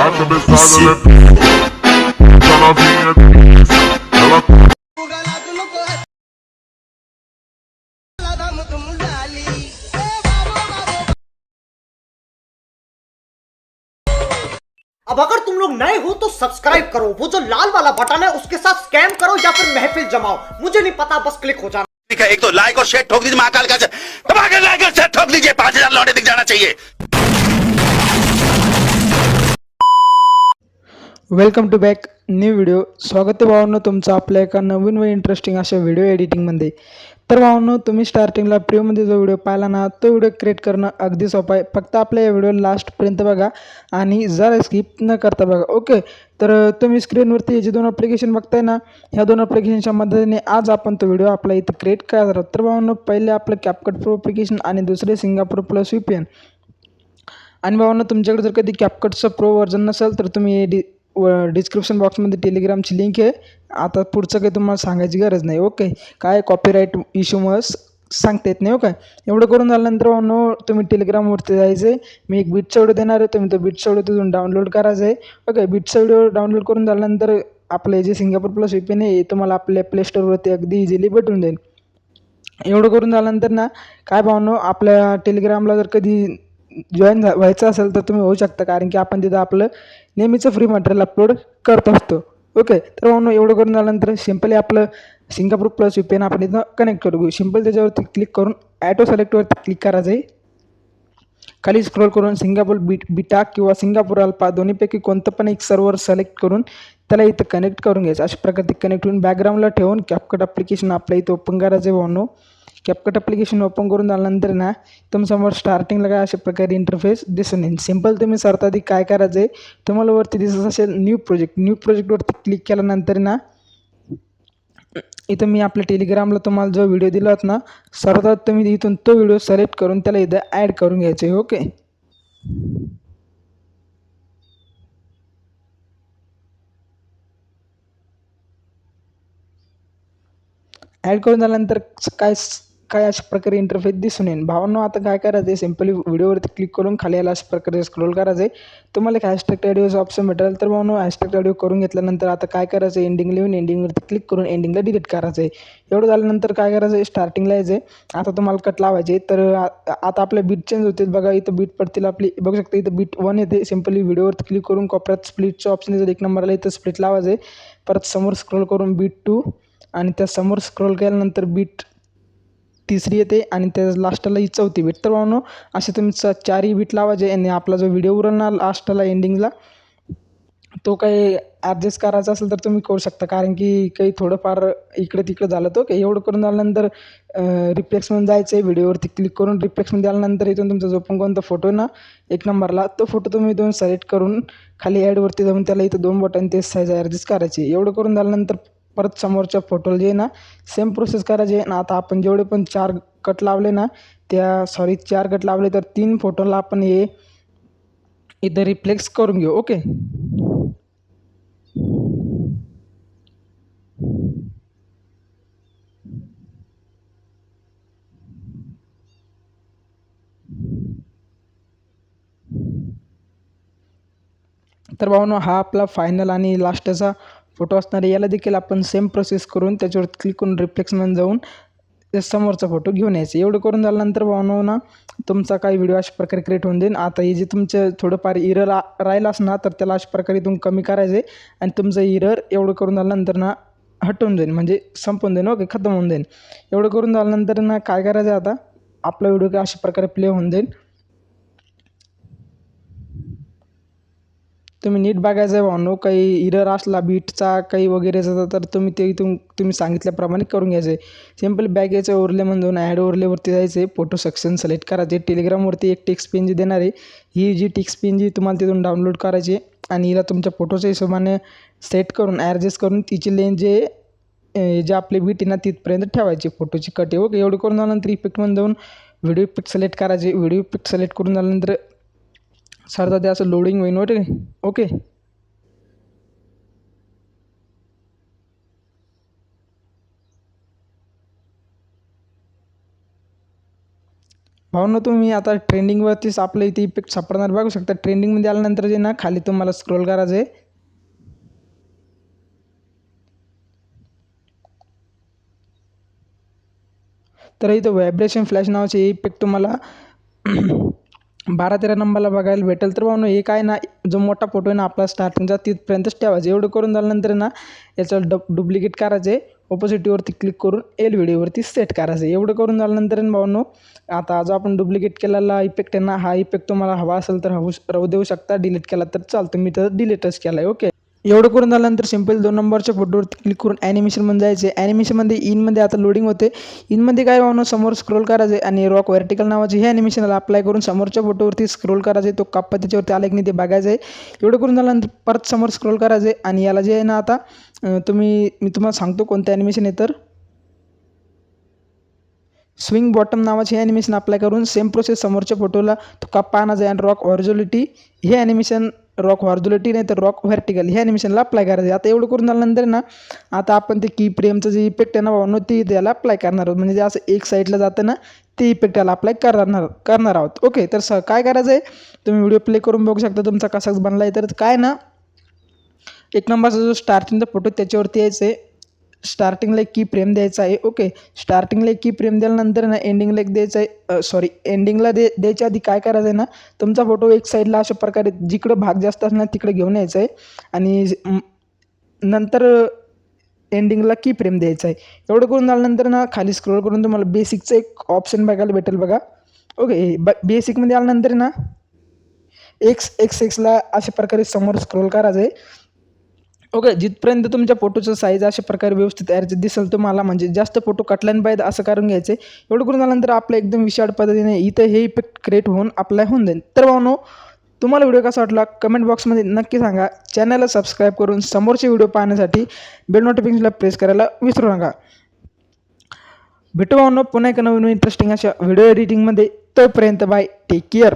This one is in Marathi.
Tá novinha, ela अब अगर तुम लोग नए हो तो सब्सक्राइब करो। वो जो लाल वाला बटन है उसके साथ स्कैम करो या फिर महफिल जमाओ। मुझे नहीं पता बस क्लिक हो जाना। ठीक है एक तो लाइक और शेयर ठोक दीजिए महाकाल का। लाइक और शेयर ठोक दीजिए। पाँच हज़ार लौटे दिख जाना चाहिए। Welcome to back new video स्वागत आहे भावांनो तुमचं आपल्या एका नवीन व इंटरेस्टिंग अशा व्हिडिओ एडिटिंगमध्ये तर भावांनो तुम्ही स्टार्टिंगला प्रिओमध्ये जो व्हिडिओ पाहिला ना तो व्हिडिओ क्रिएट करणं अगदी सोपं आहे. फक्त आपल्या या व्हिडिओ लास्टपर्यंत बघा आणि जरा स्किप न करता बघा. ओके तर तुम्ही स्क्रीनवरती हे जे दोन ॲप्लिकेशन बघताय ना ह्या दोन ॲप्लिकेशनच्या मदतीने आज आपण तो व्हिडिओ आपला इथं क्रिएट करणार आहोत. तर भावांनो पहिले आपलं कॅपकट प्रो ॲप्लिकेशन आणि दुसरे सिंगापूर प्लस व्ही आणि भावांनो तुमच्याकडे जर कधी कॅपकटचं प्रो व्हर्जन नसेल तर तुम्ही डि व डिस्क्रिप्शन बॉक्समध्ये टेलिग्रामची लिंक आहे. आता पुढचं काही तुम्हाला सांगायची गरज नाही ओके काय कॉपीराईट इश्यूमुळं सांगता येत नाही ओके एवढं करून झाल्यानंतर नो तुम्ही टेलिग्रामवरती जायचं आहे मी एक बीटचा व्हिडिओ देणार आहे तुम्ही तो बीटचा व्हिडिओ तिथून डाउनलोड करायचा आहे ओके बीटचा व्हिडिओ डाउनलोड करून झाल्यानंतर आपले जे सिंगापूर प्लस व्ही पी हे तुम्हाला आपल्या प्लेस्टोरवरती अगदी इझिली भेटून जाईल. एवढं करून झाल्यानंतर ना काय भावनो आपल्या टेलिग्रामला जर कधी जॉईन झा व्हायचं असेल तर तुम्ही होऊ शकता कारण की आपण तिथं आपलं नेहमीचं फ्री मटेरियल अपलोड करत असतो. ओके तर म्हणून एवढं करून झाल्यानंतर सिम्पली आपलं सिंगापूर प्लस यू पेन आपण इथं कनेक्ट करू. सिंपल त्याच्यावरती क्लिक करून ॲटो सिलेक्टवरती क्लिक करायचं आहे खाली स्क्रोल करून सिंगापूर बीट बिटा किंवा सिंगापूर अल्पा दोन्हीपैकी कोणतं पण एक सर्व्हर सिलेक्ट करून त्याला इथं कनेक्ट करून घ्यायचं. अशा प्रकारे ते कनेक्ट होऊन बॅकग्राऊंडला ठेवून कॅपकट ॲप्लिकेशन आपल्या इथं ओपन करायचं आहे भावनो. कॅपकट ॲप्लिकेशन ओपन करून झाल्यानंतर ना तुमच्यासमोर स्टार्टिंगला काय अशा प्रकारे इंटरफेस दिसून येईल. सिंपल तुम्ही सरता आधी काय करायचं आहे तुम्हाला वरती दिसत असेल न्यू प्रोजेक्ट न्यू प्रोजेक्टवरती क्लिक केल्यानंतर ना इथं मी आपल्या टेलिग्रामला तुम्हाला जो व्हिडिओ दिला होता ना सर्वात तुम्ही इथून तो व्हिडिओ सिलेक्ट करून त्याला इथं ॲड करून घ्यायचं आहे ओके ॲड करून झाल्यानंतर काय काय अशा प्रकारे इंटरफेस दिसून येईल भावांनो आता काय करायचं आहे? सिम्पली व्हिडिओवरती क्लिक करून खाली याला अशा प्रकारे स्क्रोल करायचं आहे. तुम्हाला एक हॅशटॅग ऑडिओचं ऑप्शन भेटेल. तर भावनो हॅशटॅग ऑडिओ करून घेतल्यानंतर आता काय करायचं आहे? एंडिंग लिहून एंडिंगवरती क्लिक करून एंडिंगला डिलीट करायचं आहे. एवढं झाल्यानंतर काय करायचं आहे? स्टार्टिंगला यायचं आहे. आता तुम्हाला कट लावायचे तर आता आपले बीट चेंज होते बघा इथं बीट पडतील आपली. बघू शकता इथं बीट वन येते. सिम्पली व्हिडिओवरती क्लिक करून कोपऱ्यात स्प्लिटचं ऑप्शन येतं एक नंबरला इथं स्प्लिट लावायचं आहे. परत समोर स्क्रोल करून बीट टू आणि त्या समोर स्क्रोल केल्यानंतर बीट तिसरी येते आणि त्या लास्टला ही चौथी बीट तर भावनो असे तुम्ही च चारही बीट लावायचे आणि आपला जो व्हिडिओ उरल ना लास्टला एंडिंगला तो काही ॲडजस्ट करायचा असेल तर तुम्ही करू शकता. कारण की काही थोडंफार इकडे तिकडे झालं तो काही एवढं करून झाल्यानंतर रिफ्लेक्समध्ये जायचं आहे व्हिडिओवरती क्लिक करून रिफ्लेक्समध्ये आल्यानंतर इथून तुमचा जो पण कोणता फोटो आहे ना एक नंबरला तो फोटो तुम्ही दोन सिलेक्ट करून खाली ॲडवरती जाऊन त्याला इथं दोन बटन ते साईज ॲडजस्ट करायचे. एवढं करून झाल्यानंतर परत समोरच्या फोटोला जे ना सेम प्रोसेस करायची आहे ना. आता आपण जेवढे पण चार कट लावले ना त्या सॉरी चार कट लावले तर तीन फोटोला आपण हे इथं रिफ्लेक्स करून घेऊ ओके तर भाऊनो हा आपला फायनल आणि लास्टचा फोटो असणारे याला देखील आपण सेम प्रोसेस करून त्याच्यावर क्लिक करून रिफ्लेक्समध्ये जाऊन त्या समोरचा फोटो घेऊन यायचे. एवढं करून झाल्यानंतर भावनो ना तुमचा काही व्हिडिओ अशा प्रकारे क्रिएट होऊन जाईल. आता हे जे तुमचं थोडंफार इरर राहिलं असणार तर त्याला अशा प्रकारे तुम्ही कमी करायचं आहे. आणि तुमचं इरर एवढं करून झाल्यानंतर ना हटवून जाईल. म्हणजे संपून जाईल हो ओके खतम होऊन जाईल. एवढं करून झाल्यानंतर ना काय करायचं आहे आता? आपला व्हिडिओ काय अशा प्रकारे प्ले होऊन जाईल. तुम्ही नीट बघायचं आहे काही इरर असला बीटचा काही वगैरेचा तर तुम्ही ते इथून तुम्ही सांगितल्याप्रमाणे करून घ्यायचं. आहे सिंपल बॅगेचं ओरले म्हणून जाऊन ॲड ओरलेवरती जायचं. आहे फोटो सेक्शन सिलेक्ट करायचे टेलिग्रामवरती एक टेक्स पेन जी देणार आहे ही जी टिक्स पेन जी तुम्हाला तिथून डाउनलोड करायची आणि हिला तुमच्या फोटोच्या हिशोबाने सेट करून ॲडजस्ट करून तिची लेन जे जे आपले बीट आहे ना तिथपर्यंत ठेवायची फोटोची कट आहे. ओके एवढं करून झाल्यानंतर इफेक्टमध्ये जाऊन व्हिडिओ इफेक्ट सिलेक्ट करायचे व्हिडिओ इफेक्ट सिलेक्ट करून झाल्यानंतर सरदा ते असं लोडिंग होईन ओके भाऊ भावना तुम्ही आता ट्रेंडिंगवरतीच आपलं इथे इफेक्ट सापडणार. बघू शकता ट्रेंडिंगमध्ये आल्यानंतर जे ना खाली तुम्हाला स्क्रोल करायचं आहे. तर इथं व्हायब्रेशन फ्लॅश नावाचे इफेक्ट तुम्हाला बारा तेरा नंबरला बघायला भेटेल. तर भाऊ हे काय ना जो मोठा फोटो आहे ना आपला स्टार्टिंगचा तिथपर्यंतच ठेवायचा. एवढं करून झाल्यानंतर ना याचं डब डुप्लिकेट करायचे ओपोजिटीवरती क्लिक करून एल व्हिडिओवरती सेट करायचं एवढं करून झाल्यानंतर ना भाऊनो आता जो आपण डुप्लिकेट केलेला इफेक्ट आहे ना हा इफेक्ट तुम्हाला हवा असेल तर हवू राहू देऊ शकता. डिलीट केला तर चालतं. मी तर डिलीटच केला आहे ओके एवढं करून झाल्यानंतर सिंपल दोन नंबरच्या फोटोवरती क्लिक करून ॲनिमेशनमध्ये जायचे ॲनिमेशनमध्ये इनमध्ये आता लोडिंग होते. इनमध्ये काय व्हावं समोर स्क्रोल करायचे आणि रॉक व्हर्टिकल नावाचे हे ॲनिमेशनला अप्लाय करून समोरच्या फोटोवरती स्क्रोल करायचे तो कप्पा त्याच्यावरती आला की नाही ते बघायचं आहे. एवढं करून झाल्यानंतर परत समोर स्क्रोल करायचे आणि याला जे आहे ना आता तुम्ही मी तुम्हाला सांगतो कोणतं ॲनिमेशन आहे तर. स्विंग बॉटम नावाचे हे ॲनिमेशन अप्लाय करून सेम प्रोसेस समोरच्या फोटोला तो कप्पा आणायचा आहे आणि रॉक ऑर्जोलिटी हे ॲनिमेशन रॉक हॉर्जोलिटी नाही तर रॉक व्हर्टिकल ह्या ॲनिमेशनला अप्लाय करायचं. आता एवढं करून झाल्यानंतर ना आता आपण ते की प्रेमचं जे इफेक्ट आहे ना भावनो ते त्याला अप्लाय करणार आहोत. म्हणजे जे असं एक साईडला जातं ना ते इफेक्ट त्याला अप्लाय करणार करणार आहोत. ओके तर स काय करायचं आहे तुम्ही व्हिडिओ प्ले करून बघू शकता तुमचा कसाच बनला आहे तर काय ना एक नंबरचा जो स्टार्टिंगचा फोटो त्याच्यावरती यायचं आहे स्टार्टिंगला एक की प्रेम द्यायचा आहे. ओके स्टार्टिंगला एक की प्रेम दिल्यानंतर ना एंडिंगला एक द्यायचं आहे. सॉरी एंडिंगला दे द्यायच्या आधी काय करायचं आहे ना तुमचा फोटो एक साईडला अशा प्रकारे जिकडं भाग जास्त असणार तिकडे घेऊन यायचा आहे आणि नंतर एंडिंगला की प्रेम द्यायचा आहे. एवढं करून झाल्यानंतर ना खाली स्क्रोल करून तुम्हाला बेसिकचं एक ऑप्शन बघायला भेटेल बघा. ओके ब बेसिकमध्ये आल्यानंतर ना एक्स एक्स एक्सला अशा प्रकारे समोर स्क्रोल करायचं आहे ओके जिथपर्यंत तुमच्या फोटोचं साईज अशा प्रकारे व्यवस्थित तयारचे दिसेल तुम्हाला म्हणजे जास्त फोटो कटल्यान पाहिजे असं करून घ्यायचे एवढं करून झाल्यानंतर आपलं एकदम विशाळ पद्धतीने इथं हे इफेक्ट क्रिएट होऊन अप्लाय होऊन जाईल. तर भावनो तुम्हाला व्हिडिओ कसा वाटला कमेंट बॉक्समध्ये नक्की सांगा. चॅनलला सबस्क्राईब करून समोरचे व्हिडिओ पाहण्यासाठी बेल नोटिफिकेशनला प्रेस करायला विसरू नका. भेटू भावनो पुन्हा एका नवीन इंटरेस्टिंग अशा व्हिडिओ एडिटिंगमध्ये तोपर्यंत बाय टेक केअर